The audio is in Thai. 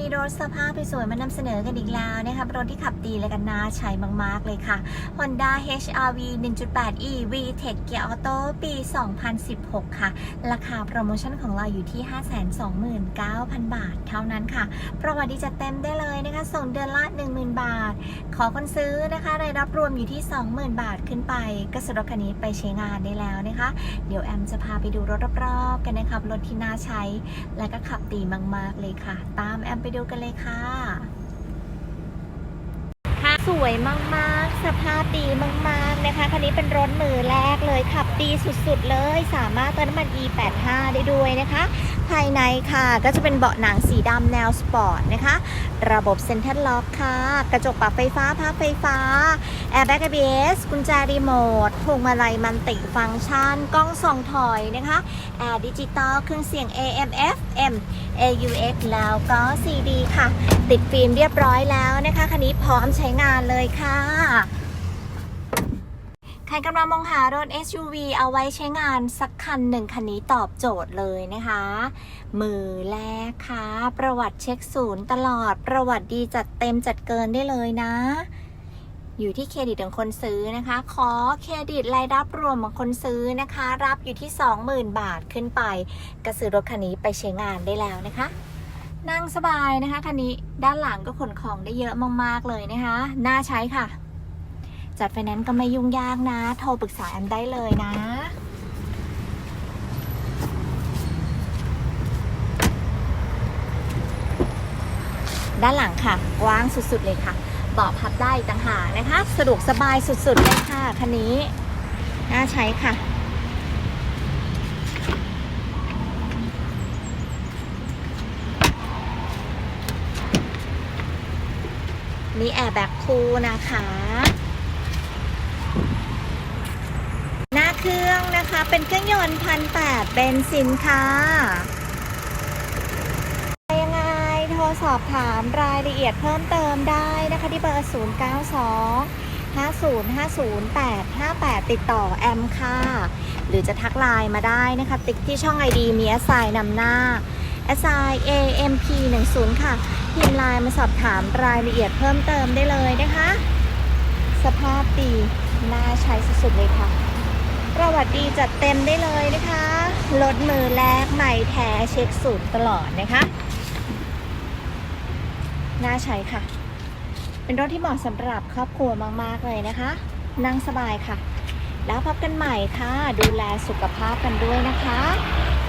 มีรถสภาพสวยๆมานำเสนอกันอีกแล้วนะคะรถที่ขับดีและกันน่าใช้มากๆเลยค่ะ Honda HRV 1.8 e VTEC Gear Auto ปี 2016 ค่ะ ราคาโปรโมชั่นของเราอยู่ที่ 529,000 บาทเท่านั้นค่ะ ประวัติจะเต็มได้เลยนะคะ ส่งเดือนละ 10,000 บาท ขอคนซื้อนะคะรายรับรวมอยู่ที่ 20,000 บาทขึ้นไปก็สำหรับคันนี้ไปใช้งานได้แล้วนะคะ เดี๋ยวแอมจะพาไปดูรถรอบๆกันนะครับรถที่น่าใช้และก็ขับดีมากๆเลยค่ะ ตามแอมไปดูกันเลยค่ะค่ะสวยมากๆ สภาพดีมากๆนะคะคันนี้เป็นรถมือแรกเลยขับดีสุดๆเลย สามารถเติมน้ำมัน E85 ได้ด้วยนะคะ ภายในค่ะก็จะเป็นเบาะหนังสีดำแนวสปอร์ตนะคะ ระบบเซ็นทรัลล็อกค่ะ กระจกปรับไฟฟ้าพับไฟฟ้าแอร์แบ็ก ABS กุญแจรีโมทพวงมาลัยมันติฟังก์ชัน กล้องส่องถอยนะคะ ดิจิตอลเครื่องเสียง AM FM AUX แล้วก็ CD ค่ะ ติดฟิล์มเรียบร้อยแล้วนะคะคันนี้พร้อมใช้งานเลยค่ะใครกำลังมองหารถ SUV เอาไว้ใช้งานสักคันหนึ่งคันนี้ตอบโจทย์เลยนะคะ มือแรกค่ะ ประวัติเช็คศูนย์ตลอดประวัติดีจัดเต็มจัดเกินได้เลยนะ อยู่ที่เครดิตของคนซื้อนะคะ ขอเครดิตรายรับรวมของคนซื้อนะคะ รับอยู่ที่ 20,000 บาทขึ้นไปกระซื้อรถคันนี้ไปใช้งานได้แล้วนะคะนั่งสบายนะคะคันนี้ด้านหลังก็ขนของได้เยอะมากๆเลยนะคะน่าใช้ค่ะ จัดไฟแนนซ์ก็ไม่ยุ่งยากนะ โทรปรึกษาแอมได้เลยนะด้านหลังค่ะกว้างสุดๆเลยค่ะ เบาะพับได้ต่างหากนะคะ สะดวกสบายสุดๆเลยค่ะคันนี้ น่าใช้ค่ะ มีแอร์แบ็กคูลนะคะ หน้าเครื่องนะคะเป็นเครื่องยนต์พันแปดเบนซินค่ะ สอบถามรายละเอียดเพิ่มเติมได้นะคะที่เบอร์ 0 9 2 5 0 5 0 8 5 8 ติดต่อแอมค่ะ หรือจะทักไลน์มาได้นะคะ ติ๊กที่ช่อง ID มีแอสไซน์นำหน้า s i AMP 1 0ค่ะพิมพ์ไลน์มาสอบถามรายละเอียดเพิ่มเติมได้เลยนะคะ สภาพดีน่าใช้สุดๆเลยค่ะ ประวัติดีจัดเต็มได้เลยนะคะรถมือแรกใหม่แท้เช็คสูตรตลอดนะคะ น่าใช้ค่ะ เป็นรถที่เหมาะสำหรับครอบครัวมาก ๆ เลยนะคะ นั่งสบายค่ะ แล้วพบกันใหม่ค่ะ ดูแลสุขภาพกันด้วยนะคะบ๊ายบายค่ะ